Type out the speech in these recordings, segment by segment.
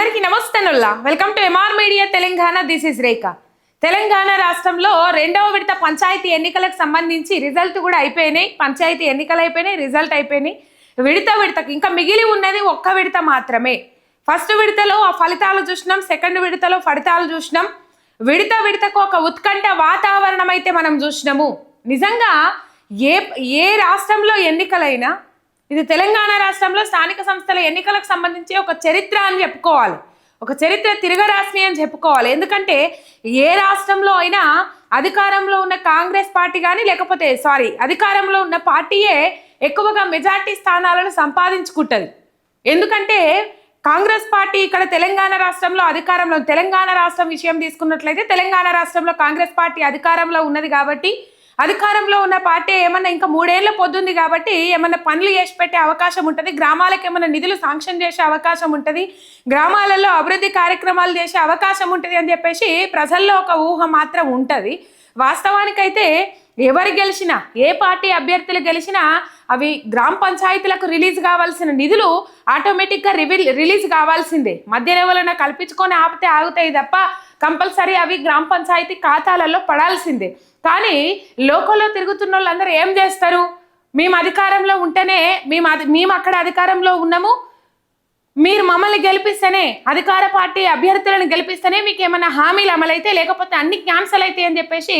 అందరికీ నమస్తేనుల్లా. Welcome to MR media Telangana this is Rekha Telangana రాష్ట్రంలో రెండవ విడత పంచాయతీ ఎన్నికలకు సంబంధించి రిజల్ట్ కూడా అయిపోయినాయి. పంచాయతీ ఎన్నికలు అయిపోయినాయి రిజల్ట్ అయిపోయినాయి. విడత విడతకు ఇంకా మిగిలి ఉన్నది ఒక్క విడత మాత్రమే. ఫస్ట్ విడతలో ఆ ఫలితాలు చూసినాం సెకండ్ విడతలో ఫలితాలు చూసినాం. విడత విడతకు ఒక ఉత్కంఠ వాతావరణం అయితే మనం చూసినాము. నిజంగా ఏ ఏ రాష్ట్రంలో ఎన్నికలైనా ఇది తెలంగాణ రాష్ట్రంలో స్థానిక సంస్థల ఎన్నికలకు సంబంధించి ఒక చరిత్ర అని చెప్పుకోవాలి. ఒక చరిత్ర తిరగరాశి అని చెప్పుకోవాలి. ఎందుకంటే ఏ రాష్ట్రంలో అయినా అధికారంలో ఉన్న కాంగ్రెస్ పార్టీ కానీ లేకపోతే సారీ అధికారంలో ఉన్న పార్టీయే ఎక్కువగా మెజార్టీ స్థానాలను సంపాదించుకుంటుంది. ఎందుకంటే కాంగ్రెస్ పార్టీ ఇక్కడ తెలంగాణ రాష్ట్రంలో అధికారంలో తెలంగాణ రాష్ట్రం విషయం తీసుకున్నట్లయితే తెలంగాణ రాష్ట్రంలో కాంగ్రెస్ పార్టీ అధికారంలో ఉన్నది కాబట్టి అధికారంలో ఉన్న పార్టీ ఏమన్నా ఇంకా మూడేళ్ళ పొద్దుంది కాబట్టి ఏమన్నా పనులు చేసి పెట్టే అవకాశం ఉంటుంది. గ్రామాలకు ఏమైనా నిధులు శాంక్షన్ చేసే అవకాశం ఉంటుంది. గ్రామాలలో అభివృద్ధి కార్యక్రమాలు చేసే అవకాశం ఉంటుంది అని చెప్పేసి ప్రజల్లో ఒక ఊహ మాత్రం ఉంటుంది. వాస్తవానికైతే ఎవరు గెలిచినా ఏ పార్టీ అభ్యర్థులు గెలిచినా అవి గ్రామ పంచాయతీలకు రిలీజ్ కావాల్సిన నిధులు ఆటోమేటిక్గా రివిల్ రిలీజ్ కావాల్సిందే. మధ్య ఎవరైనా కల్పించుకొని ఆపితే ఆగుతాయి తప్ప కంపల్సరీ అవి గ్రామ పంచాయతీ ఖాతాలలో పడాల్సిందే. కానీ లోకల్లో తిరుగుతున్న వాళ్ళందరూ ఏం చేస్తారు? మేము అధికారంలో ఉంటేనే మేము అది మేము అక్కడ అధికారంలో ఉన్నాము. మీరు మమ్మల్ని గెలిపిస్తేనే అధికార పార్టీ అభ్యర్థులను గెలిపిస్తేనే మీకు ఏమైనా హామీలు అమలైతే లేకపోతే అన్ని క్యాన్సల్ అయితే అని చెప్పేసి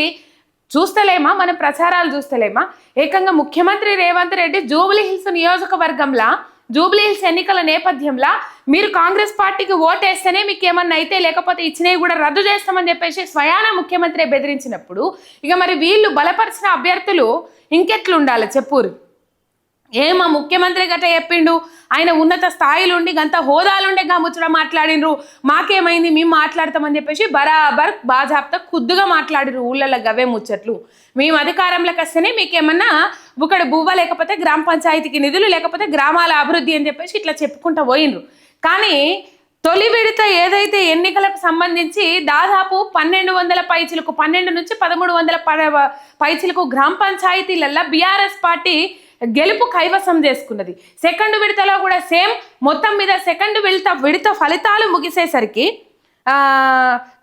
చూస్తలేమా? మన ప్రచారాలు చూస్తలేమా? ఏకంగా ముఖ్యమంత్రి రేవంత్ రెడ్డి జూబ్లీ హిల్స్ నియోజకవర్గంలో జూబ్లీహిల్స్ ఎన్నికల నేపథ్యంలో మీరు కాంగ్రెస్ పార్టీకి ఓటేస్తేనే మీకు ఏమన్నా అయితే లేకపోతే ఇచ్చినవి కూడా రద్దు చేస్తామని చెప్పేసి స్వయాన ముఖ్యమంత్రి బెదిరించినప్పుడు ఇక మరి వీళ్ళు బలపరిచిన అభ్యర్థులు ఇంకెట్లుండాలి చెప్పురు? ఏమా ముఖ్యమంత్రి గట్ట చెప్పిండు? ఆయన ఉన్నత స్థాయిలో ఉండి గంత హోదాలుండే గా ముచ్చట మాట్లాడినరు మాకేమైంది? మేము మాట్లాడతామని చెప్పేసి బరాబర్ బాజాబ్తా ఖుద్దుగా మాట్లాడిరు ఊళ్ళల్లో గవే ముచ్చట్లు. మేము అధికారంలోకి వస్తేనే మీకేమన్నా ఒకటి బువ్వ లేకపోతే గ్రామ పంచాయతీకి నిధులు లేకపోతే గ్రామాల అభివృద్ధి అని చెప్పేసి ఇట్లా చెప్పుకుంటూ పోయినరు కానీ తొలి విడత ఏదైతే ఎన్నికలకు సంబంధించి దాదాపు పన్నెండు వందల పైచిలకు పన్నెండు నుంచి పదమూడు వందల పైచిలకు గ్రామ పంచాయతీలల్లో బీఆర్ఎస్ పార్టీ గెలుపు కైవసం చేసుకున్నది. సెకండ్ విడతలో కూడా సేమ్ మొత్తం మీద సెకండ్ విడత విడత ఫలితాలు ముగిసేసరికి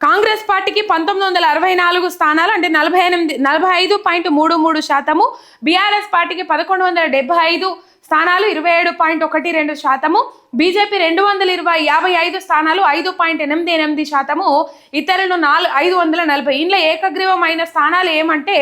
కాంగ్రెస్ పార్టీకి పంతొమ్మిది వందల అరవై నాలుగు స్థానాలు అంటే నలభై ఎనిమిది నలభై ఐదు పాయింట్ మూడు మూడు శాతము బీఆర్ఎస్ పార్టీకి పదకొండు వందల డెబ్బై ఐదు స్థానాలు ఇరవై ఏడు పాయింట్ ఒకటి రెండు శాతము. బీజేపీ రెండు వందల ఇరవై యాభై ఐదు స్థానాలు ఐదు పాయింట్ ఎనిమిది ఎనిమిది శాతము. ఇతరులు నాలుగు ఐదు వందల నలభై. ఇంట్లో ఏకగ్రీవమైన స్థానాలు ఏమంటే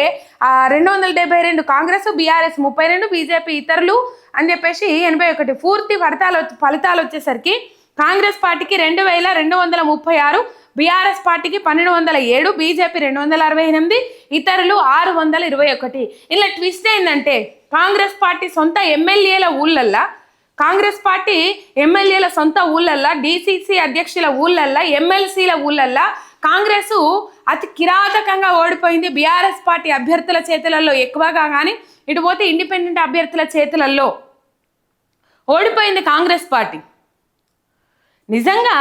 రెండు వందల డెబ్బై రెండు కాంగ్రెస్ బీఆర్ఎస్ ముప్పై రెండు బీజేపీ ఇతరులు అని చెప్పేసి ఎనభై ఒకటి పూర్తి ఫలితాలు ఫలితాలు వచ్చేసరికి కాంగ్రెస్ పార్టీకి రెండు వేల రెండు వందల ముప్పై ఆరు బీఆర్ఎస్ పార్టీకి పన్నెండు వందల ఏడు బీజేపీ రెండు వందల అరవై ఎనిమిది ఇతరులు ఆరు వందల ఇరవై ఒకటి. ఇలా ట్విస్ట్ ఏంటంటే కాంగ్రెస్ పార్టీ సొంత ఎమ్మెల్యేల ఊళ్ళల్లా కాంగ్రెస్ పార్టీ ఎమ్మెల్యేల సొంత ఊళ్ళల్లా డీసీసీ అధ్యక్షుల ఊళ్ళల్లా ఎమ్మెల్సీల ఊళ్ళల్లా కాంగ్రెస్ అతి కిరాతకంగా ఓడిపోయింది బీఆర్ఎస్ పార్టీ అభ్యర్థుల చేతులలో ఎక్కువగా కానీ ఇటు పోతే ఇండిపెండెంట్ అభ్యర్థుల చేతులలో ఓడిపోయింది కాంగ్రెస్ పార్టీ. నిజంగా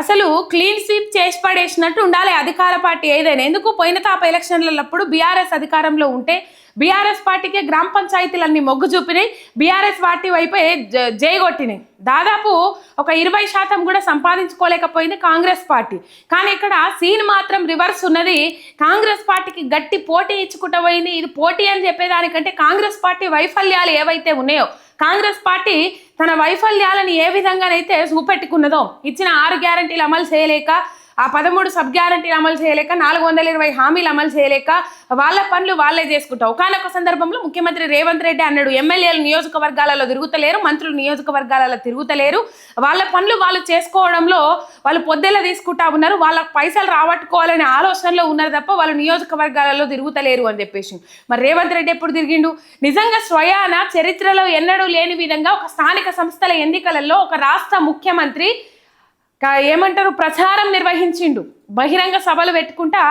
అసలు క్లీన్ స్వీప్ చేసి పడేసినట్టు ఉండాలి అధికార పార్టీ ఏదైనా. ఎందుకు పోయిన తాప ఎలక్షన్లప్పుడు బీఆర్ఎస్ అధికారంలో ఉంటే బీఆర్ఎస్ పార్టీకి గ్రామ పంచాయతీలన్నీ మొగ్గు చూపినాయి. బీఆర్ఎస్ పార్టీ వైపే జ- జయగొట్టినాయి దాదాపు ఒక ఇరవై శాతం కూడా సంపాదించుకోలేకపోయింది కాంగ్రెస్ పార్టీ. కానీ ఇక్కడ సీన్ మాత్రం రివర్స్ ఉన్నది. కాంగ్రెస్ పార్టీకి గట్టి పోటీ ఇచ్చుకుంటూ పోయింది. ఇది పోటీ అని చెప్పేదానికంటే కాంగ్రెస్ పార్టీ వైఫల్యాలు ఏవైతే ఉన్నాయో కాంగ్రెస్ పార్టీ తన వైఫల్యాలను ఏ విధంగానైతే చూపెట్టుకున్నదో ఇచ్చిన ఆరు గ్యారంటీలు అమలు చేయలేక ఆ పదమూడు సబ్ గ్యారంటీలు అమలు చేయలేక నాలుగు వందల ఇరవై హామీలు అమలు చేయలేక వాళ్ళ పనులు వాళ్ళే చేసుకుంటావు ఒకనొక సందర్భంలో ముఖ్యమంత్రి రేవంత్ రెడ్డి అన్నాడు ఎమ్మెల్యేలు నియోజకవర్గాలలో తిరుగుతలేరు మంత్రులు నియోజకవర్గాలలో తిరుగుతలేరు. వాళ్ళ పనులు వాళ్ళు చేసుకోవడంలో వాళ్ళు పొద్దెల తీసుకుంటా ఉన్నారు వాళ్ళ పైసలు రాబట్టుకోవాలనే ఆలోచనలో ఉన్నారు తప్ప వాళ్ళు నియోజకవర్గాలలో తిరుగుతలేరు అని చెప్పేసి. మరి రేవంత్ రెడ్డి ఎప్పుడు తిరిగిండు? నిజంగా స్వయాన చరిత్రలో ఎన్నడూ లేని విధంగా ఒక స్థానిక సంస్థల ఎన్నికలలో ఒక రాష్ట్ర ముఖ్యమంత్రి ఏమంటారు? ప్రచారం నిర్వహించిండు. బహిరంగ సభలు పెట్టుకుంటా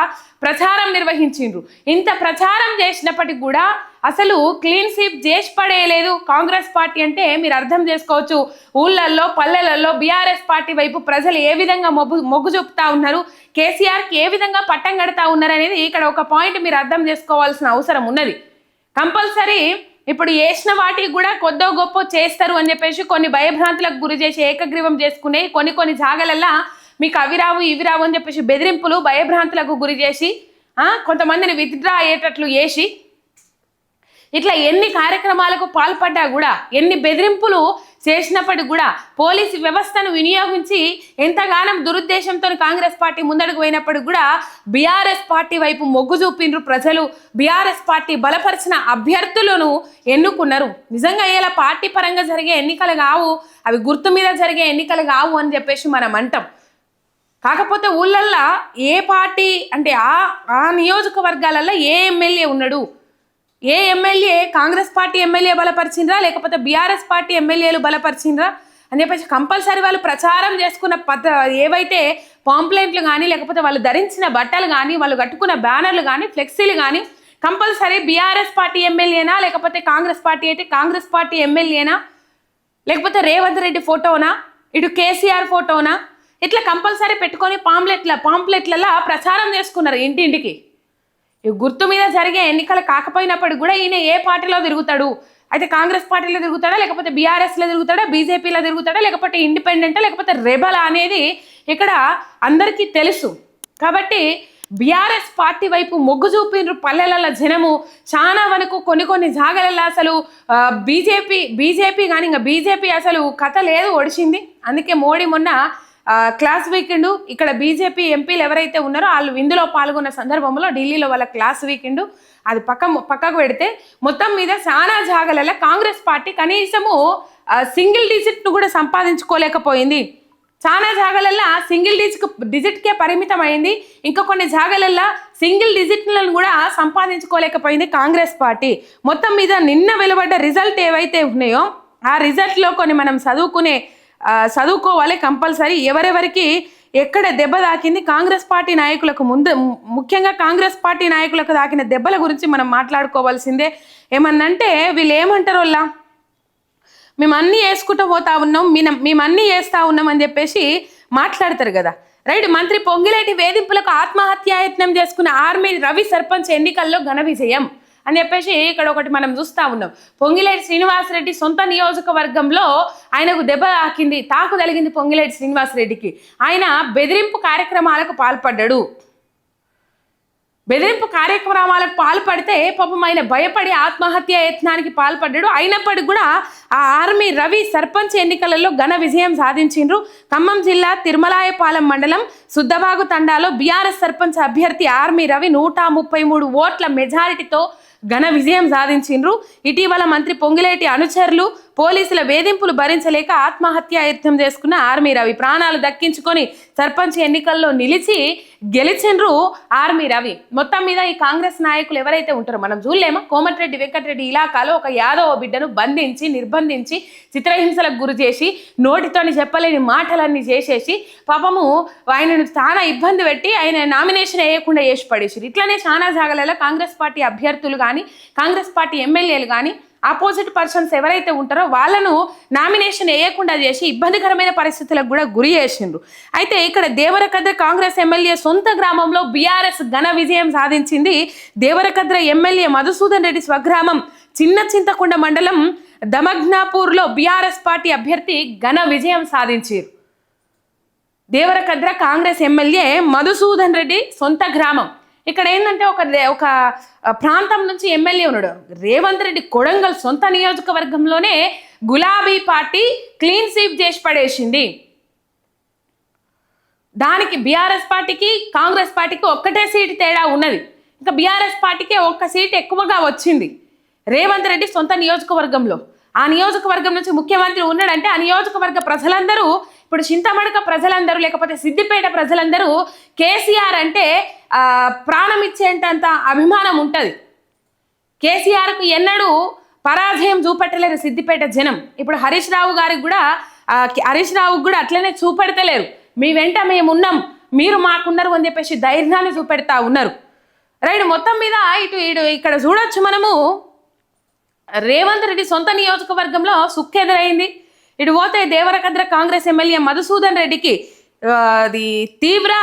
ప్రచారం నిర్వహించిండ్రు. ఇంత ప్రచారం చేసినప్పటికి కూడా అసలు క్లీన్ స్వీప్ చేసి పడేయలేదు కాంగ్రెస్ పార్టీ అంటే మీరు అర్థం చేసుకోవచ్చు. ఊళ్ళల్లో పల్లెలలో బీఆర్ఎస్ పార్టీ వైపు ప్రజలు ఏ విధంగా మొగ్గు మొగ్గు చూపుతా ఉన్నారు? కేసీఆర్కి ఏ విధంగా పట్టం కడతా ఉన్నారు అనేది ఇక్కడ ఒక పాయింట్ మీరు అర్థం చేసుకోవాల్సిన అవసరం ఉన్నది. కంపల్సరీ ఇప్పుడు వేసిన వాటికి కూడా కొద్దో గొప్ప చేస్తారు అని చెప్పేసి కొన్ని భయభ్రాంతులకు గురి చేసి ఏకగ్రీవం చేసుకునే కొన్ని కొన్ని జాగలల్లా మీకు అవి రావు ఇవి రావు అని చెప్పేసి బెదిరింపులు భయభ్రాంతులకు గురి చేసి కొంతమందిని విత్డ్రా అయ్యేటట్లు చేసి ఇట్లా ఎన్ని కార్యక్రమాలకు పాల్పడ్డా కూడా ఎన్ని బెదిరింపులు చేసినప్పటికి కూడా పోలీసు వ్యవస్థను వినియోగించి ఎంతగానం దురుద్దేశంతో కాంగ్రెస్ పార్టీ ముందడుగు పోయినప్పటికి కూడా బీఆర్ఎస్ పార్టీ వైపు మొగ్గు చూపిండ్రు ప్రజలు. బీఆర్ఎస్ పార్టీ బలపరిచిన అభ్యర్థులను ఎన్నుకున్నారు. నిజంగా ఇలా పార్టీ పరంగా జరిగే ఎన్నికలు కావు అవి గుర్తు మీద జరిగే ఎన్నికలు కావు అని చెప్పేసి మనం అంటాం. కాకపోతే ఊళ్ళల్లో ఏ పార్టీ అంటే ఆ ఆ నియోజకవర్గాలలో ఏ ఎమ్మెల్యే ఉన్నాడు? ఏ ఎమ్మెల్యే కాంగ్రెస్ పార్టీ ఎమ్మెల్యే బలపరిచిండ్రా? లేకపోతే బీఆర్ఎస్ పార్టీ ఎమ్మెల్యేలు బలపరిచిండ్రా? అని చెప్పేసి కంపల్సరీ వాళ్ళు ప్రచారం చేసుకున్న పద్ధ ఏవైతే పాంప్లెంట్లు కానీ లేకపోతే వాళ్ళు ధరించిన బట్టలు కానీ వాళ్ళు కట్టుకున్న బ్యానర్లు కానీ ఫ్లెక్సీలు కానీ కంపల్సరీ బీఆర్ఎస్ పార్టీ ఎమ్మెల్యేనా? లేకపోతే కాంగ్రెస్ పార్టీ అయితే కాంగ్రెస్ పార్టీ ఎమ్మెల్యేనా? లేకపోతే రేవంత్ రెడ్డి ఫోటోనా? ఇటు కేసీఆర్ ఫోటోనా? ఇట్లా కంపల్సరీ పెట్టుకొని పాంప్లెట్ల పాంప్లెట్లలో ప్రచారం చేసుకున్నారు ఇంటింటికి. గుర్తు మీద జరిగే ఎన్నికలు కాకపోయినప్పటికీ కూడా ఈయన ఏ పార్టీలో తిరుగుతాడు? అయితే కాంగ్రెస్ పార్టీలో తిరుగుతాడా? లేకపోతే బీఆర్ఎస్లో తిరుగుతాడా? బీజేపీలో తిరుగుతాడా? లేకపోతే ఇండిపెండెంటా? లేకపోతే రెబల్ అనేది ఇక్కడ అందరికీ తెలుసు. కాబట్టి బీఆర్ఎస్ పార్టీ వైపు మొగ్గు చూపినారు పల్లెల జనము. చాలా వరకు కొన్ని కొన్ని జాగలలో అసలు బీజేపీ బీజేపీ కానీ ఇంకా బీజేపీ అసలు కథ లేదు ఒడిచింది అందుకే మోడీ మొన్న క్లాస్ వీకెండ్ ఇక్కడ బీజేపీ ఎంపీలు ఎవరైతే ఉన్నారో వాళ్ళు ఇందులో పాల్గొన్న సందర్భంలో ఢిల్లీలో వాళ్ళ క్లాస్ వీకెండ్. అది పక్క పక్కకు పెడితే మొత్తం మీద చాలా జాగలలో కాంగ్రెస్ పార్టీ కనీసము సింగిల్ డిజిట్ను కూడా సంపాదించుకోలేకపోయింది. చాలా జాగలల్లో సింగిల్ డిజిట్ డిజిట్కే పరిమితం అయింది ఇంకా కొన్ని జాగలల్లో సింగిల్ డిజిట్లను కూడా సంపాదించుకోలేకపోయింది కాంగ్రెస్ పార్టీ. మొత్తం మీద నిన్న వెలువడ్డ రిజల్ట్ ఏవైతే ఉన్నాయో ఆ రిజల్ట్లో కొన్ని మనం చదువుకునే చదువుకోవాలి కంపల్సరీ. ఎవరెవరికి ఎక్కడ దెబ్బ తాకింది కాంగ్రెస్ పార్టీ నాయకులకు ముందు ముఖ్యంగా కాంగ్రెస్ పార్టీ నాయకులకు తాకిన దెబ్బల గురించి మనం మాట్లాడుకోవాల్సిందే. ఏమన్నంటే వీళ్ళు ఏమంటారు వాళ్ళ మేము అన్నీ వేసుకుంటూ పోతా ఉన్నాం మేము మేము అన్నీ వేస్తూ ఉన్నాం అని చెప్పేసి మాట్లాడతారు కదా. రైట్ మంత్రి పొంగిలేటి వేధింపులకు ఆత్మహత్యాయత్నం చేసుకున్న ఆర్మీ రవి సర్పంచ్ ఎన్నికల్లో ఘన విజయం. అని చెప్పేసి ఇక్కడ ఒకటి మనం చూస్తా ఉన్నాం. పొంగిలేటి శ్రీనివాసరెడ్డి సొంత నియోజకవర్గంలో ఆయనకు దెబ్బ తాకింది తాకు తగిలింది పొంగిలేటి శ్రీనివాసరెడ్డికి. ఆయన బెదిరింపు కార్యక్రమాలకు పాల్పడ్డాడు. బెదిరింపు కార్యక్రమాలకు పాల్పడితే పాపం ఆయన భయపడి ఆత్మహత్య యత్నానికి పాల్పడ్డాడు. అయినప్పటికీ కూడా ఆ ఆర్మీ రవి సర్పంచ్ ఎన్నికలలో ఘన విజయం సాధించిండ్రు. ఖమ్మం జిల్లా తిరుమలాయపాలెం మండలం సుద్దబాగు తండాలో బీఆర్ఎస్ సర్పంచ్ అభ్యర్థి ఆర్మీ రవి నూట ముప్పై మూడు ఓట్ల మెజారిటీతో ఘన విజయం సాధించిండ్రు. ఇటీవల మంత్రి పొంగిలేటి అనుచరులు పోలీసుల వేధింపులు భరించలేక ఆత్మహత్య యత్నం చేసుకున్న ఆర్మీ రవి ప్రాణాలు దక్కించుకొని సర్పంచ్ ఎన్నికల్లో నిలిచి గెలిచిండ్రు ఆర్మీ రవి. మొత్తం మీద ఈ కాంగ్రెస్ నాయకులు ఎవరైతే ఉంటారో మనం చూడలేమా? కోమటిరెడ్డి వెంకటరెడ్డి ఇలాకాలో ఒక యాదవ బిడ్డను బంధించి నిర్బంధించి చిత్రహింసలకు గురి చేసి నోటితోని చెప్పలేని మాటలన్నీ చేసేసి పాపము ఆయనను చాలా ఇబ్బంది పెట్టి ఆయన నామినేషన్ వేయకుండా చేసి పడేసారు ఇట్లనే చాలా జాగాలలో కాంగ్రెస్ పార్టీ అభ్యర్థులు కానీ కాంగ్రెస్ పార్టీ ఎమ్మెల్యేలు కానీ ఆపోజిట్ పర్సన్స్ ఎవరైతే ఉంటారో వాళ్ళను నామినేషన్ వేయకుండా చేసి ఇబ్బందికరమైన పరిస్థితులకు కూడా గురి చేసిండ్రు. అయితే ఇక్కడ దేవరకద్ర కాంగ్రెస్ ఎమ్మెల్యే సొంత గ్రామంలో బీఆర్ఎస్ ఘన విజయం సాధించింది దేవరకద్ర ఎమ్మెల్యే మధుసూదన్ రెడ్డి స్వగ్రామం చిన్న చింతకుండ మండలం దమగ్నాపూర్లో బీఆర్ఎస్ పార్టీ అభ్యర్థి ఘన విజయం సాధించారు. దేవరకద్ర కాంగ్రెస్ ఎమ్మెల్యే మధుసూదన్ రెడ్డి సొంత గ్రామం. ఇక్కడ ఏంటంటే ఒక ఒక ప్రాంతం నుంచి ఎమ్మెల్యే ఉన్నాడు. రేవంత్ రెడ్డి కొడంగల్ సొంత నియోజకవర్గంలోనే గులాబీ పార్టీ క్లీన్ స్వీప్ చేసి పడేసింది. దానికి బీఆర్ఎస్ పార్టీకి కాంగ్రెస్ పార్టీకి ఒక్కటే సీటు తేడా ఉన్నది. ఇంకా బీఆర్ఎస్ పార్టీకే ఒక్క సీటు ఎక్కువగా వచ్చింది. రేవంత్ రెడ్డి సొంత నియోజకవర్గంలో. ఆ నియోజకవర్గం నుంచి ముఖ్యమంత్రి ఉన్నాడంటే ఆ నియోజకవర్గ ప్రజలందరూ ఇప్పుడు చింతమడక ప్రజలందరూ లేకపోతే సిద్దిపేట ప్రజలందరూ కేసీఆర్ అంటే ప్రాణం ఇచ్చేంతంత అభిమానం ఉంటుంది. కేసీఆర్కు ఎన్నడూ పరాజయం చూపెట్టలేరు సిద్దిపేట జనం. ఇప్పుడు హరీష్ రావు గారికి కూడా హరీష్ రావుకి కూడా అట్లనే చూపెడతలేరు. మీ వెంట మేము ఉన్నాం మీరు మాకున్నారు అని చెప్పేసి ధైర్యాన్ని చూపెడతా ఉన్నారు. రైట్ మొత్తం మీద ఇటు ఇటు ఇక్కడ చూడొచ్చు మనము. రేవంత్ రెడ్డి సొంత నియోజకవర్గంలో సుక్కెదురైంది. ఇటు పోతే దేవరకద్ర కాంగ్రెస్ ఎమ్మెల్యే మధుసూదన్ రెడ్డికి అది తీవ్ర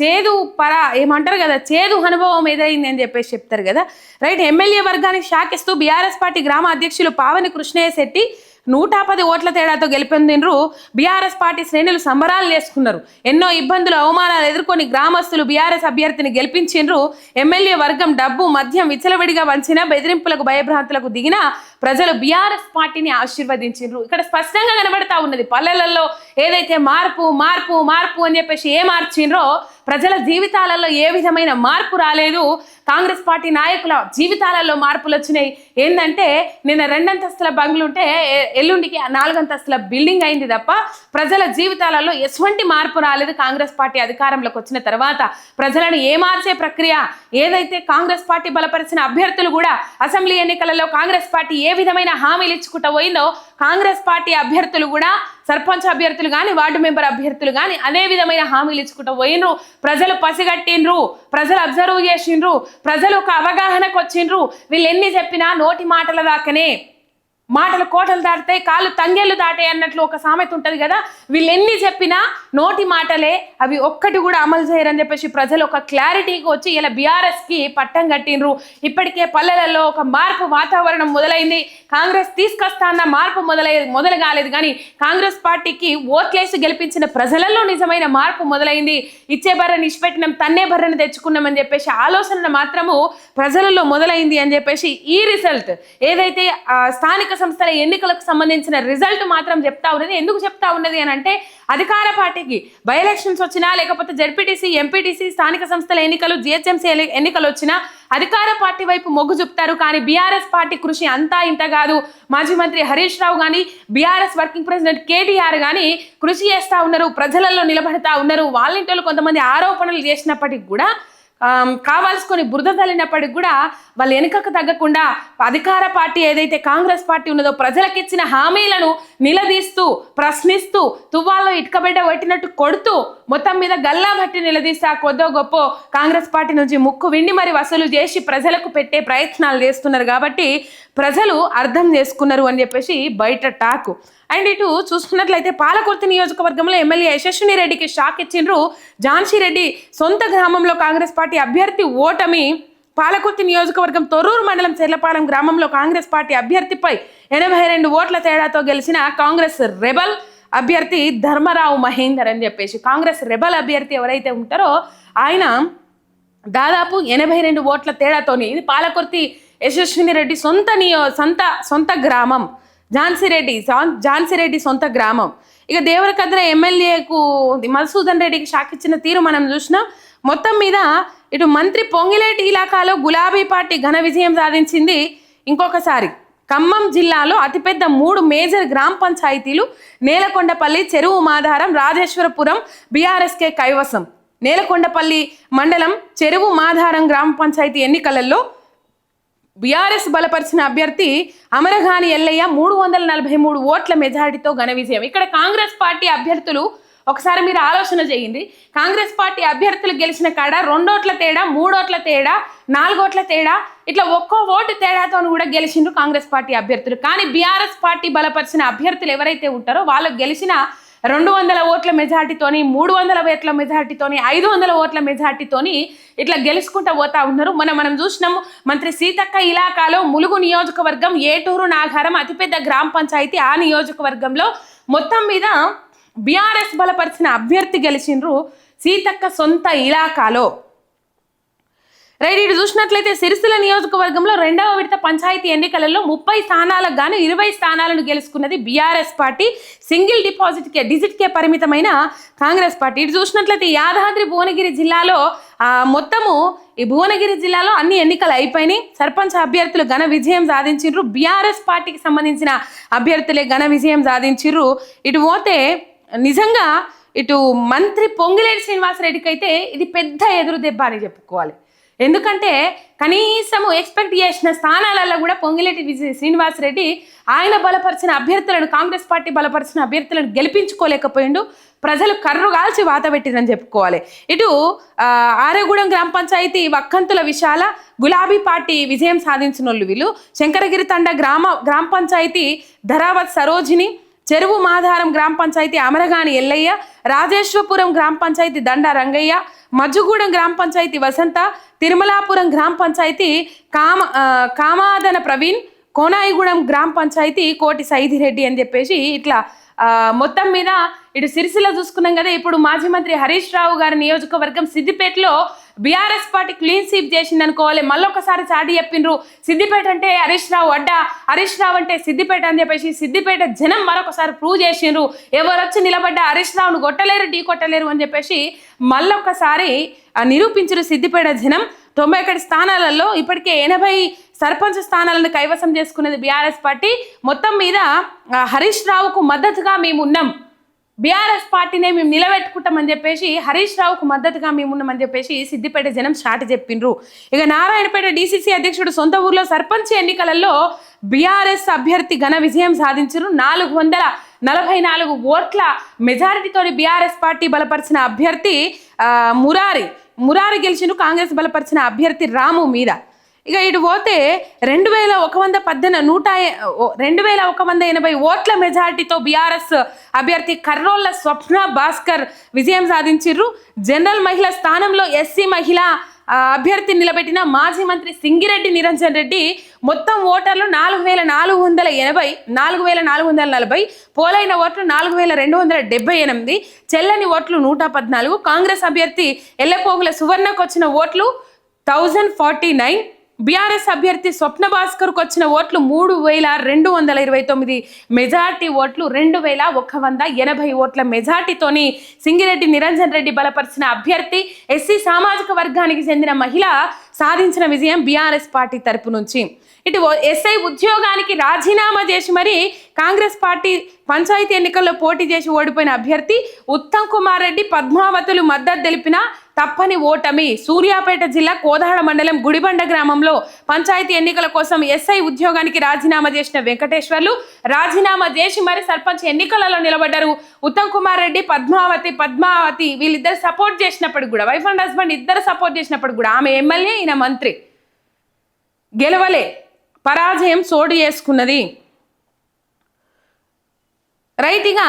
చేదు పర ఏమంటారు కదా చేదు అనుభవం ఏదైంది అని చెప్పేసి చెప్తారు కదా. రైట్ ఎమ్మెల్యే వర్గానికి షాక్ ఇస్తూ బీఆర్ఎస్ పార్టీ గ్రామ అధ్యక్షులు పావని కృష్ణయ్య శెట్టి నూట పది ఓట్ల తేడాతో గెలుపొందినరు బీఆర్ఎస్ పార్టీ శ్రేణులు సంబరాలు చేసుకున్నారు. ఎన్నో ఇబ్బందులు అవమానాలు ఎదుర్కొని గ్రామస్తులు బీఆర్ఎస్ అభ్యర్థిని గెలిపించిండ్రు. ఎమ్మెల్యే వర్గం డబ్బు మద్యం విచ్చలవిడిగా వంచిన బెదిరింపులకు భయభ్రాంతులకు దిగిన ప్రజలు బీఆర్ఎస్ పార్టీని ఆశీర్వదించిండ్రు. ఇక్కడ స్పష్టంగా కనబడతా ఉన్నది పల్లెలలో ఏదైతే మార్పు మార్పు మార్పు అని చెప్పేసి ఏ మార్చిండ్రో ప్రజల జీవితాలలో ఏ విధమైన మార్పు రాలేదు. కాంగ్రెస్ పార్టీ నాయకుల జీవితాలలో మార్పులు వచ్చినాయి. ఏంటంటే నిన్న రెండంతస్తుల బంగ్లు ఉంటే ఎల్లుండికి నాలుగంతస్తుల బిల్డింగ్ అయింది తప్ప ప్రజల జీవితాలలో ఎటువంటి మార్పు రాలేదు. కాంగ్రెస్ పార్టీ అధికారంలోకి వచ్చిన తర్వాత ప్రజలను ఏమార్చే ప్రక్రియ ఏదైతే కాంగ్రెస్ పార్టీ బలపరిచిన అభ్యర్థులు కూడా అసెంబ్లీ ఎన్నికలలో కాంగ్రెస్ పార్టీ ఏ విధమైన హామీలు ఇచ్చుకుంటూ పోయిందో కాంగ్రెస్ పార్టీ అభ్యర్థులు కూడా సర్పంచ్ అభ్యర్థులు కానీ వార్డు మెంబర్ అభ్యర్థులు కానీ అదే విధమైన హామీలు ఇచ్చుకుంటూ పోయినరు. ప్రజలు పసిగట్టిండ్రు ప్రజలు అబ్జర్వ్ చేసిండ్రు. ప్రజలు ఒక అవగాహనకు వచ్చిండ్రు వీళ్ళు ఎన్ని చెప్పినా నోటి మాటల దాకనే మాటలు కోటలు దాటుతాయి కాళ్ళు తంగేళ్ళు దాటాయి అన్నట్లు ఒక సామెత ఉంటుంది కదా? వీళ్ళు ఎన్ని చెప్పినా నోటి మాటలే అవి ఒక్కటి కూడా అమలు చేయరని చెప్పేసి ప్రజలు ఒక క్లారిటీకి వచ్చి ఇలా బీఆర్ఎస్కి పట్టం కట్టిండ్రు. ఇప్పటికే పల్లెలలో ఒక మార్పు వాతావరణం మొదలైంది. కాంగ్రెస్ తీసుకొస్తా అన్న మార్పు మొదలై మొదలు కాలేదు. కానీ కాంగ్రెస్ పార్టీకి ఓట్లేసి గెలిపించిన ప్రజలలో నిజమైన మార్పు మొదలైంది. ఇచ్చే బర్రెని ఇచ్చిపెట్టినాం తన్నే బర్రని తెచ్చుకున్నామని చెప్పేసి ఆలోచన మాత్రము ప్రజలలో మొదలైంది అని చెప్పేసి ఈ రిజల్ట్ ఏదైతే స్థానిక సంస్థల ఎన్నికలకు సంబంధించిన రిజల్ట్ మాత్రం చెప్తా ఉన్నది. ఎందుకు చెప్తా ఉన్నది అని అంటే అధికార పార్టీకి బై ఎలక్షన్స్ వచ్చినా లేకపోతే జడ్పీటీసీ ఎంపీటీసీ స్థానిక సంస్థల ఎన్నికలు జిహెచ్ఎంసీ ఎన్నికలు వచ్చినా అధికార పార్టీ వైపు మొగ్గు చూపుతారు. కానీ బీఆర్ఎస్ పార్టీ కృషి అంతా ఇంత కాదు. మాజీ మంత్రి హరీష్ రావు కానీ బీఆర్ఎస్ వర్కింగ్ ప్రెసిడెంట్ కేటీఆర్ కానీ కృషి చేస్తా ఉన్నారు. ప్రజలలో నిలబడతా ఉన్నారు. వాలంటీర్లు కొంతమంది ఆరోపణలు చేసినప్పటికి కూడా కావాల్సుకొని బురద తల్లినప్పటికి కూడా వాళ్ళు వెనుకకు తగ్గకుండా అధికార పార్టీ ఏదైతే కాంగ్రెస్ పార్టీ ఉన్నదో ప్రజలకు ఇచ్చిన హామీలను నిలదీస్తూ ప్రశ్నిస్తూ తువ్వాల్లో ఇటుకబిడ్డ పెట్టినట్టు కొడుతూ మొత్తం మీద గల్లా బట్టి నిలదీస్తే ఆ కొద్దో గొప్ప కాంగ్రెస్ పార్టీ నుంచి ముక్కు విండి మరి వసూలు చేసి ప్రజలకు పెట్టే ప్రయత్నాలు చేస్తున్నారు కాబట్టి ప్రజలు అర్థం చేసుకున్నారు అని చెప్పేసి బయట టాకు. అండ్ ఇటు చూసుకున్నట్లయితే పాలకుర్తి నియోజకవర్గంలో ఎమ్మెల్యే యశస్విని రెడ్డికి షాక్ ఇచ్చిండ్రు. ఝాన్సీ రెడ్డి సొంత గ్రామంలో కాంగ్రెస్ పార్టీ అభ్యర్థి ఓటమి. పాలకుర్తి నియోజకవర్గం తొర్రూరు మండలం చెర్లపాలెం గ్రామంలో కాంగ్రెస్ పార్టీ అభ్యర్థిపై ఎనభై రెండు ఓట్ల తేడాతో గెలిచిన కాంగ్రెస్ రెబల్ అభ్యర్థి ధర్మరావు మహేందర్ అని చెప్పేసి. కాంగ్రెస్ రెబల్ అభ్యర్థి ఎవరైతే ఉంటారో ఆయన దాదాపు ఎనభై రెండు ఓట్ల తేడాతోని ఇది పాలకుర్తి యశస్విని రెడ్డి సొంత నియో సొంత సొంత గ్రామం. ఝాన్సీ రెడ్డి ఝాన్సీ రెడ్డి సొంత గ్రామం. ఇక దేవరకద్ర ఎమ్మెల్యేకు మధుసూదన్ రెడ్డికి షాక్ ఇచ్చిన తీరు మనం చూసినాం మొత్తం మీద ఇటు మంత్రి పొంగిలేటి ఇలాకాలో గులాబీ పార్టీ ఘన విజయం సాధించింది ఇంకొకసారి. ఖమ్మం జిల్లాలో అతిపెద్ద మూడు మేజర్ గ్రామ పంచాయతీలు నేలకొండపల్లి చెరువు మాధారం రాజేశ్వరపురం బీఆర్ఎస్కే కైవసం. నేలకొండపల్లి మండలం చెరువు మాధారం గ్రామ పంచాయతీ ఎన్నికలలో బీఆర్ఎస్ బలపరిచిన అభ్యర్థి అమరఘాని ఎల్లయ్య మూడు వందల నలభై మూడు ఓట్ల మెజారిటీతో ఘన విజయం. ఇక్కడ కాంగ్రెస్ పార్టీ అభ్యర్థులు ఒకసారి మీరు ఆలోచన చేయండి. కాంగ్రెస్ పార్టీ అభ్యర్థులు గెలిచిన కాడ రెండోట్ల తేడా మూడోట్ల తేడా నాలుగోట్ల తేడా ఇట్లా ఒక్కో ఓటు తేడాతో కూడా గెలిచిండ్రు కాంగ్రెస్ పార్టీ అభ్యర్థులు. కానీ బీఆర్ఎస్ పార్టీ బలపరిచిన అభ్యర్థులు ఎవరైతే ఉంటారో వాళ్ళు గెలిచిన రెండు వందల ఓట్ల మెజార్టీతోని మూడు వందల ఓట్ల మెజార్టీతోని ఐదు వందల ఓట్ల మెజార్టీతోని ఇట్లా గెలుచుకుంటూ పోతా ఉన్నారు. మనం మనం చూసినాము మంత్రి సీతక్క ఇలాకాలో ములుగు నియోజకవర్గం ఏటూరు నాగారం అతిపెద్ద గ్రామ పంచాయతీ ఆ నియోజకవర్గంలో మొత్తం మీద బీఆర్ఎస్ బలపరిచిన అభ్యర్థి గెలిచిండ్రు సీతక్క సొంత ఇలాకాలో. రైట్ ఇటు చూసినట్లయితే సిరిసిల్ల నియోజకవర్గంలో రెండవ విడత పంచాయతీ ఎన్నికలలో ముప్పై స్థానాలకు గాను ఇరవై స్థానాలను గెలుచుకున్నది బీఆర్ఎస్ పార్టీ. సింగిల్ డిపాజిట్కే డిజిట్కే పరిమితమైన కాంగ్రెస్ పార్టీ. ఇటు చూసినట్లయితే యాదాద్రి భువనగిరి జిల్లాలో మొత్తము ఈ భువనగిరి జిల్లాలో అన్ని ఎన్నికలు అయిపోయినాయి. సర్పంచ్ అభ్యర్థులు ఘన విజయం సాధించారు బీఆర్ఎస్ పార్టీకి సంబంధించిన అభ్యర్థులే ఘన విజయం సాధించారు ఇటు పోతే నిజంగా ఇటు మంత్రి పొంగిలేటి శ్రీనివాసరెడ్డికి అయితే ఇది పెద్ద ఎదురు దెబ్బ అని చెప్పుకోవాలి. ఎందుకంటే కనీసము ఎక్స్పెక్ట్ చేసిన స్థానాలలో కూడా పొంగిలేటి విజయ శ్రీనివాసరెడ్డి ఆయన బలపరిచిన అభ్యర్థులను కాంగ్రెస్ పార్టీ బలపరిచిన అభ్యర్థులను గెలిపించుకోలేకపోయిండు. ప్రజలు కర్రు కాల్చి వాత చెప్పుకోవాలి. ఇటు ఆరేగూడెం గ్రామ పంచాయతీ వక్కంతుల విశాల గులాబీ పార్టీ విజయం సాధించిన వాళ్ళు వీళ్ళు. శంకరగిరి తండ గ్రామ గ్రామ పంచాయతీ ధరావత్ సరోజిని చెరువు మాధారం గ్రామ పంచాయతీ అమరగాని ఎల్లయ్య రాజేశ్వరపురం గ్రామ పంచాయతీ దండ రంగయ్య మజ్జుగూడెం గ్రామ పంచాయతీ వసంత తిరుమలాపురం గ్రామ పంచాయతీ కామ కామాదన ప్రవీణ్ కోనాయిగూడెం గ్రామ పంచాయతీ కోటి సైదిరెడ్డి అని చెప్పేసి ఇట్లా మొత్తం మీద ఇటు సిరిసిల్ల చూసుకున్నాం కదా ఇప్పుడు మాజీ మంత్రి హరీష్ రావు గారి నియోజకవర్గం సిద్దిపేటలో బీఆర్ఎస్ పార్టీ క్లీన్ స్వీప్ చేసింది అనుకోవాలి మళ్ళొకసారి చాటి చెప్పిండ్రు సిద్దిపేట అంటే హరీష్ రావు అడ్డా హరీష్ రావు అంటే సిద్దిపేట అని చెప్పేసి సిద్దిపేట జనం మరొకసారి ప్రూవ్ చేసిండ్రు. ఎవరొచ్చి నిలబడ్డ హరీష్ రావును కొట్టలేరు ఢీ కొట్టలేరు అని చెప్పేసి మళ్ళొక్కసారి నిరూపించరు సిద్దిపేట జనం. తొంభై ఒకటి స్థానాలలో ఇప్పటికే ఎనభై సర్పంచ్ స్థానాలను కైవసం చేసుకున్నది బీఆర్ఎస్ పార్టీ. మొత్తం మీద హరీష్ రావుకు మద్దతుగా మేము ఉన్నాం బీఆర్ఎస్ పార్టీనే మేము నిలబెట్టుకుంటామని చెప్పేసి హరీష్ రావుకు మద్దతుగా మేము ఉన్నామని చెప్పేసి సిద్దిపేట జనం చాటి చెప్పిండ్రు. ఇక నారాయణపేట డీసీసీ అధ్యక్షుడు సొంత ఊర్లో సర్పంచ్ ఎన్నికలలో బీఆర్ఎస్ అభ్యర్థి ఘన విజయం సాధించారు. నాలుగు వందల నలభై నాలుగు ఓట్ల మెజారిటీతో బీఆర్ఎస్ పార్టీ బలపరిచిన అభ్యర్థి మురారి. మురారి గెలిచిన కాంగ్రెస్ బలపరిచిన అభ్యర్థి రాము మీద. ఇక ఇటు పోతే రెండు వేల ఒక వంద పద్దెన నూట రెండు వేల ఒక వంద ఎనభై ఓట్ల మెజార్టీతో బీఆర్ఎస్ అభ్యర్థి కర్రోళ్ళ స్వప్న భాస్కర్ విజయం సాధించిర్రు. జనరల్ మహిళ స్థానంలో ఎస్సీ మహిళ అభ్యర్థి నిలబెట్టిన మాజీ మంత్రి సింగిరెడ్డి నిరంజన్ రెడ్డి మొత్తం ఓటర్లు నాలుగు వేల నాలుగు వందల ఎనభై నాలుగు వేల నాలుగు వందల నలభై పోలైన ఓట్లు నాలుగు వేల రెండు వందల డెబ్బై ఎనిమిది చెల్లని ఓట్లు నూట పద్నాలుగు కాంగ్రెస్ అభ్యర్థి ఎల్లపోగుల సువర్ణకు వచ్చిన ఓట్లు థౌజండ్ ఫార్టీ నైన్ బీఆర్ఎస్ అభ్యర్థి స్వప్న భాస్కర్కు వచ్చిన ఓట్లు మూడు వేల రెండు వందల ఇరవై తొమ్మిది. మెజార్టీ ఓట్లు రెండు వేల ఒక వంద ఎనభై ఓట్ల మెజార్టీతోని సింగిరెడ్డి నిరంజన్ రెడ్డి బలపరిచిన అభ్యర్థి ఎస్సీ సామాజిక వర్గానికి చెందిన మహిళ సాధించిన విజయం బీఆర్ఎస్ పార్టీ తరపు నుంచి. ఇటు ఓ- ఎస్ఐ ఉద్యోగానికి రాజీనామా చేసి మరి కాంగ్రెస్ పార్టీ పంచాయతీ ఎన్నికల్లో పోటీ చేసి ఓడిపోయిన అభ్యర్థి ఉత్తమ్ కుమార్ రెడ్డి పద్మావతులు మద్దతు తెలిపిన తప్పని ఓటమి. సూర్యాపేట జిల్లా కోదాడ మండలం గుడిబండ గ్రామంలో పంచాయతీ ఎన్నికల కోసం ఎస్ఐ ఉద్యోగానికి రాజీనామా చేసిన వెంకటేశ్వర్లు రాజీనామా చేసి మరి సర్పంచ్ ఎన్నికలలో నిలబడ్డారు. ఉత్తమ్ కుమార్ రెడ్డి పద్మావతి పద్మావతి వీళ్ళిద్దరు సపోర్ట్ చేసినప్పుడు కూడా వైఫ్ అండ్ హస్బెండ్ ఇద్దరు సపోర్ట్ చేసినప్పుడు కూడా ఆమె ఎమ్మెల్యే ఈయన మంత్రి. గెలవలే. పరాజయం సోడు చేసుకున్నది. రైతుగా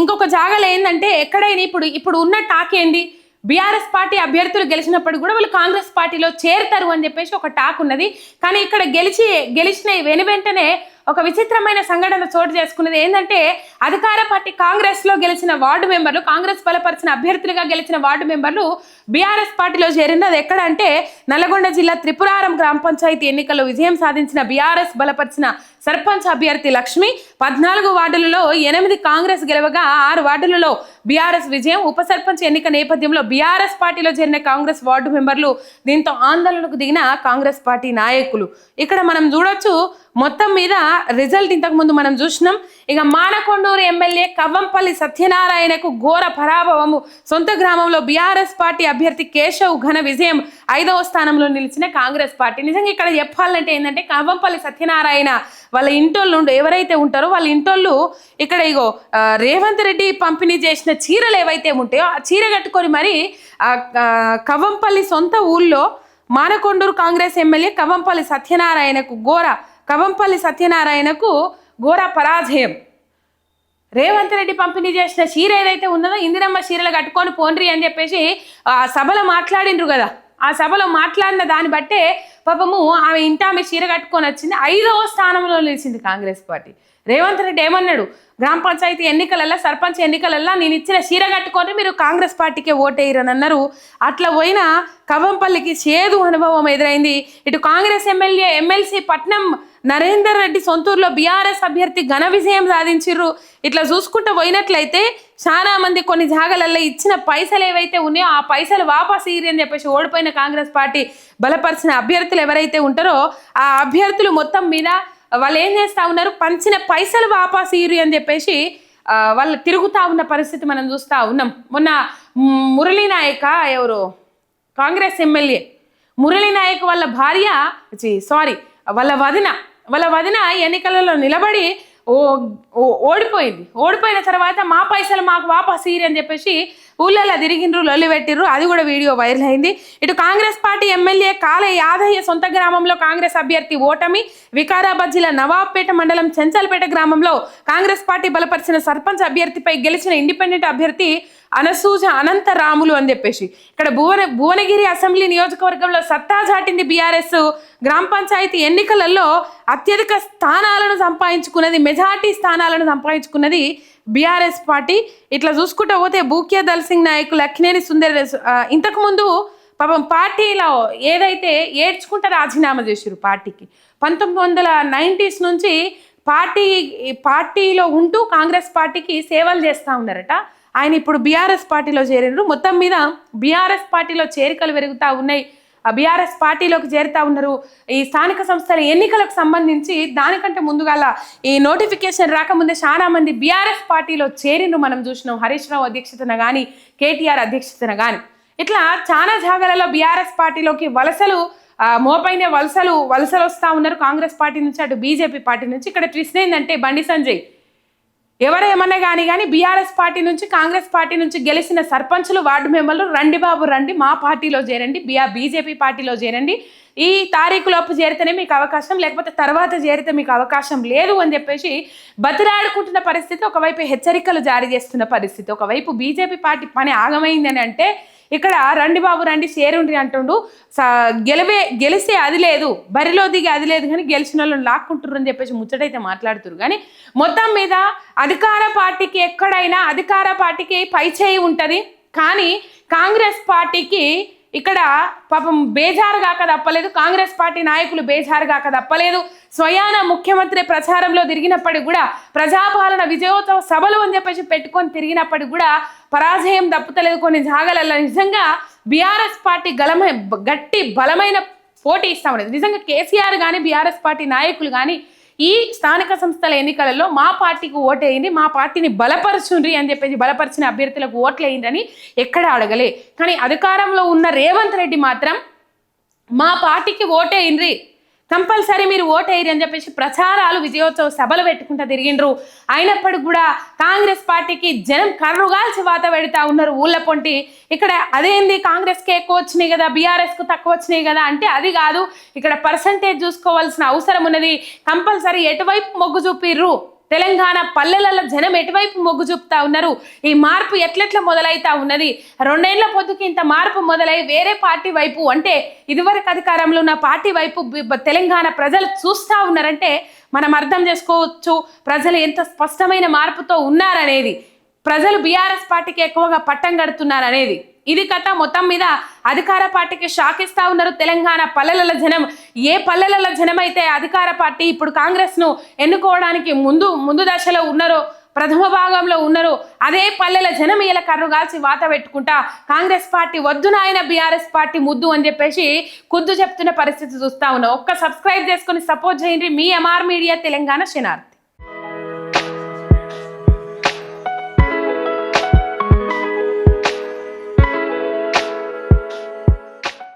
ఇంకొక జాగాలో ఏంటంటే ఎక్కడైనా ఇప్పుడు ఇప్పుడు ఉన్న టాక్ ఏంది? బీఆర్ఎస్ పార్టీ అభ్యర్థులు గెలిచినప్పుడు కూడా వాళ్ళు కాంగ్రెస్ పార్టీలో చేరుతారు అని చెప్పేసి ఒక టాక్ ఉన్నది. కానీ ఇక్కడ గెలిచి గెలిచిన వెను వెంటనే ఒక విచిత్రమైన సంఘటన చోటు చేసుకున్నది. ఏంటంటే అధికార పార్టీ కాంగ్రెస్లో గెలిచిన వార్డు మెంబర్లు కాంగ్రెస్ బలపరిచిన అభ్యర్థులుగా గెలిచిన వార్డు మెంబర్లు బీఆర్ఎస్ పార్టీలో చేరింది అది ఎక్కడ అంటే నల్గొండ జిల్లా త్రిపురారం గ్రామ పంచాయతీ ఎన్నికల్లో విజయం సాధించిన బీఆర్ఎస్ బలపరిచిన సర్పంచ్ అభ్యర్థి లక్ష్మి పద్నాలుగు వార్డులలో ఎనిమిది కాంగ్రెస్ గెలవగా ఆరు వార్డులలో బీఆర్ఎస్ విజయం. ఉప సర్పంచ్ ఎన్నిక నేపథ్యంలో బీఆర్ఎస్ పార్టీలో చేరిన కాంగ్రెస్ వార్డు మెంబర్లు దీంతో ఆందోళనకు దిగిన కాంగ్రెస్ పార్టీ నాయకులు. ఇక్కడ మనం చూడొచ్చు మొత్తం మీద రిజల్ట్ ఇంతకు ముందు మనం చూసినాం. ఇక మానకొండూరు ఎమ్మెల్యే కవ్వంపల్లి సత్యనారాయణకు ఘోర పరాభవము. సొంత గ్రామంలో బీఆర్ఎస్ పార్టీ అభ్యర్థి కేశవ్ ఘన విజయం ఐదవ స్థానంలో నిలిచిన కాంగ్రెస్ పార్టీ. నిజంగా ఇక్కడ చెప్పాలంటే ఏంటంటే కవ్వంపల్లి సత్యనారాయణ వాళ్ళ ఇంటోళ్ళు ఎవరైతే ఉంటారో వాళ్ళ ఇంటోళ్ళు ఇక్కడ ఇగో రేవంత్ రెడ్డి పంపిణీ చేసిన చీరలు ఏవైతే ఉంటాయో ఆ చీర కట్టుకొని మరి ఆ, సొంత ఊళ్ళో మానకొండూరు కాంగ్రెస్ ఎమ్మెల్యే కవంపల్లి సత్యనారాయణకు ఘోర కవంపల్లి సత్యనారాయణకు ఘోర పరాజయం. రేవంత్ రెడ్డి పంపిణీ చేసిన చీర ఏదైతే ఉన్నదో ఇందిరమ్మ చీరలు కట్టుకొని పోండ్రి అని చెప్పేసి ఆ సభలో మాట్లాడిండ్రు కదా. ఆ సభలో మాట్లాడిన దాన్ని బట్టే పాపము ఆమె ఇంట ఆమె చీర కట్టుకొని వచ్చింది ఐదవ స్థానంలో నిలిచింది కాంగ్రెస్ పార్టీ. రేవంత్ రెడ్డి ఏమన్నాడు? గ్రామ పంచాయతీ ఎన్నికలల్లో సర్పంచ్ ఎన్నికలల్లో నేను ఇచ్చిన చీర కట్టుకొని మీరు కాంగ్రెస్ పార్టీకే ఓటేయరని అన్నారు. అట్లా పోయిన కవంపల్లికి చేదు అనుభవం ఎదురైంది. ఇటు Congress MLA MLC Patnam Narender Reddy సొంతూరులో BRS అభ్యర్థి ఘన విజయం సాధించిర్రు. ఇట్లా చూసుకుంటూ పోయినట్లయితే చాలా మంది కొన్ని జాగాలలో ఇచ్చిన పైసలు ఏవైతే ఉన్నాయో ఆ పైసలు వాపస్ ఇయ్యి అని చెప్పేసి ఓడిపోయిన కాంగ్రెస్ పార్టీ బలపరిచిన అభ్యర్థులు ఎవరైతే ఉంటారో ఆ అభ్యర్థులు మొత్తం మీద వాళ్ళు ఏం చేస్తూ ఉన్నారు? పంచిన పైసలు వాపాసు ఇయ్యి అని చెప్పేసి వాళ్ళు తిరుగుతూ ఉన్న పరిస్థితి మనం చూస్తా ఉన్నాం. మొన్న మురళీ నాయక ఎవరు? కాంగ్రెస్ ఎమ్మెల్యే. మురళీ నాయక్ వాళ్ళ భార్య సారీ వాళ్ళ వదిన వాళ్ళ వదిన ఎన్నికలలో నిలబడి ఓ ఓ- ఓడిపోయింది. ఓడిపోయిన తర్వాత మా పైసలు మాకు వాపస్ ఇయ్యి అని చెప్పేసి ఊళ్ళల్లో తిరిగిండ్రు లొల్లి పెట్టిర్రు. అది కూడా వీడియో వైరల్ అయింది. ఇటు కాంగ్రెస్ పార్టీ ఎమ్మెల్యే కాల యాదయ్య సొంత గ్రామంలో కాంగ్రెస్ అభ్యర్థి ఓటమి వికారాబాద్ జిల్లా నవాబ్పేట మండలం చెంచల్పేట గ్రామంలో కాంగ్రెస్ పార్టీ బలపరిచిన సర్పంచ్ అభ్యర్థిపై గెలిచిన ఇండిపెండెంట్ అభ్యర్థి అనసూజ అనంత రాములు అని చెప్పేసి. ఇక్కడ భువన భువనగిరి అసెంబ్లీ నియోజకవర్గంలో సత్తా చాటింది బీఆర్ఎస్. గ్రామ పంచాయతీ ఎన్నికలలో అత్యధిక స్థానాలను సంపాదించుకున్నది మెజార్టీ స్థానాలను సంపాదించుకున్నది బీఆర్ఎస్ పార్టీ. ఇట్లా చూసుకుంటూ పోతే బూక్యా దల్ సింగ్ నాయకులు అక్కినేని సుందర్ ఇంతకుముందు పాపం పార్టీలో ఏదైతే ఏడ్చుకుంటే రాజీనామా చేశారు పార్టీకి. పంతొమ్మిది వందల నైంటీస్ నుంచి పార్టీ పార్టీలో ఉంటూ కాంగ్రెస్ పార్టీకి సేవలు చేస్తూ ఉన్నారట. ఆయన ఇప్పుడు బీఆర్ఎస్ పార్టీలో చేరినారు. మొత్తం మీద బీఆర్ఎస్ పార్టీలో చేరికలు పెరుగుతూ ఉన్నాయి. బీఆర్ఎస్ పార్టీలోకి చేరుతా ఉన్నారు. ఈ స్థానిక సంస్థల ఎన్నికలకు సంబంధించి దానికంటే ముందుగాల ఈ నోటిఫికేషన్ రాకముందే చాలా మంది బీఆర్ఎస్ పార్టీలో చేరిను మనం చూసినాం. హరీష్ రావు అధ్యక్షతన కానీ కేటీఆర్ అధ్యక్షతన కానీ ఇట్లా చాలా జాగాలలో బీఆర్ఎస్ పార్టీలోకి వలసలు మోపైన వలసలు వలసలు వస్తూ ఉన్నారు. కాంగ్రెస్ పార్టీ నుంచి అటు బీజేపీ పార్టీ నుంచి. ఇక్కడ ట్విస్ట్ ఏంటంటే బండి సంజయ్. ఎవరేమన్నా కానీ కానీ బీఆర్ఎస్ పార్టీ నుంచి కాంగ్రెస్ పార్టీ నుంచి గెలిచిన సర్పంచులు వార్డు మెంబర్లు రండి బాబు రండి. మా పార్టీలో చేరండి. బీఆర్ బీజేపీ పార్టీలో చేరండి. ఈ తారీఖు లోపు చేరితేనే మీకు అవకాశం లేకపోతే తర్వాత చేరితే మీకు అవకాశం లేదు అని చెప్పేసి బతిరాడుకుంటున్న పరిస్థితి ఒకవైపు హెచ్చరికలు జారీ చేస్తున్న పరిస్థితి ఒకవైపు బీజేపీ పార్టీ పని ఆగమైందని అంటే ఇక్కడ రండి బాబు రండి చేరుండ్రి అంటుండు. స- గెలివే గెలిస్తే అది లేదు బరిలో దిగి అది లేదు కానీ గెలిచిన వాళ్ళని లాక్కుంటుర్రు అని చెప్పేసి ముచ్చటైతే మాట్లాడుతురు కానీ మొత్తం మీద అధికార పార్టీకి ఎక్కడైనా అధికార పార్టీకి పై చేయి ఉంటుంది. కానీ కాంగ్రెస్ పార్టీకి ఇక్కడ పాపం బేజారు కాక తప్పలేదు. కాంగ్రెస్ పార్టీ నాయకులు బేజారు కాక తప్పలేదు. స్వయాన ముఖ్యమంత్రి ప్రచారంలో తిరిగినప్పటికి కూడా ప్రజాపాలన విజయోత్సవ సభలు అని చెప్పేసి పెట్టుకొని తిరిగినప్పటికి కూడా పరాజయం తప్పుతలేదు కొన్ని జాగాలలో నిజంగా బీఆర్ఎస్ పార్టీ గలమై గట్టి బలమైన పోటీ ఇస్తా ఉండేది నిజంగా కేసీఆర్ కానీ బీఆర్ఎస్ పార్టీ నాయకులు కానీ ఈ స్థానిక సంస్థల ఎన్నికలలో మా పార్టీకి ఓటేయండి మా పార్టీని బలపరచుండ్రి అని చెప్పేసి బలపరిచిన అభ్యర్థులకు ఓట్లేయండి ఎక్కడ అడగలే. కానీ అధికారంలో ఉన్న రేవంత్ రెడ్డి మాత్రం మా పార్టీకి ఓటేయండ్రి. కంపల్సరీ మీరు ఓటేయరు అని చెప్పేసి ప్రచారాలు విజయోత్సవ సభలు పెట్టుకుంటూ తిరిగిండ్రు. అయినప్పటికి కూడా కాంగ్రెస్ పార్టీకి జనం కర్రుగాల్చి వాత పెడతా ఉన్నారు ఊళ్ళ పొంటి. ఇక్కడ అదేంది కాంగ్రెస్కి ఎక్కువ వచ్చినాయి కదా బీఆర్ఎస్కు తక్కువ వచ్చినాయి కదా అంటే అది కాదు. ఇక్కడ పర్సంటేజ్ చూసుకోవాల్సిన అవసరం ఉన్నది. కంపల్సరీ ఎటువైపు మొగ్గు చూపిర్రు? తెలంగాణ పల్లెలలో జనం ఎటువైపు మొగ్గు చూపుతా ఉన్నారు? ఈ మార్పు ఎట్లెట్లా మొదలైతా ఉన్నది? రెండేళ్ళ పొద్దుకి ఇంత మార్పు మొదలై వేరే పార్టీ వైపు అంటే ఇదివరకు అధికారంలో ఉన్న పార్టీ వైపు తెలంగాణ ప్రజలు చూస్తూ ఉన్నారంటే మనం అర్థం చేసుకోవచ్చు ప్రజలు ఎంత స్పష్టమైన మార్పుతో ఉన్నారనేది. ప్రజలు బీఆర్ఎస్ పార్టీకి ఎక్కువగా పట్టం కడుతున్నారు అనేది ఇది కథ మొత్తం మీద అధికార పార్టీకి షాక్ ఇస్తా ఉన్నారు తెలంగాణ పల్లెల జనం. ఏ పల్లెల జనం అయితే అధికార పార్టీ ఇప్పుడు కాంగ్రెస్ను ఎన్నుకోవడానికి ముందు ముందు దశలో ఉన్నారో ప్రథమ భాగంలో ఉన్నారు అదే పల్లెల జనం ఇలా కర్రుగాల్చి వాత పెట్టుకుంటా కాంగ్రెస్ పార్టీ వద్దు నాయన బీఆర్ఎస్ పార్టీ ముద్దు అని చెప్పేసి కుద్దు చెప్తున్న పరిస్థితి చూస్తా ఉన్నాం. ఒక్క సబ్స్క్రైబ్ చేసుకొని సపోర్ట్ చేయండి. మీ ఎంఆర్ మీడియా తెలంగాణ శనార్.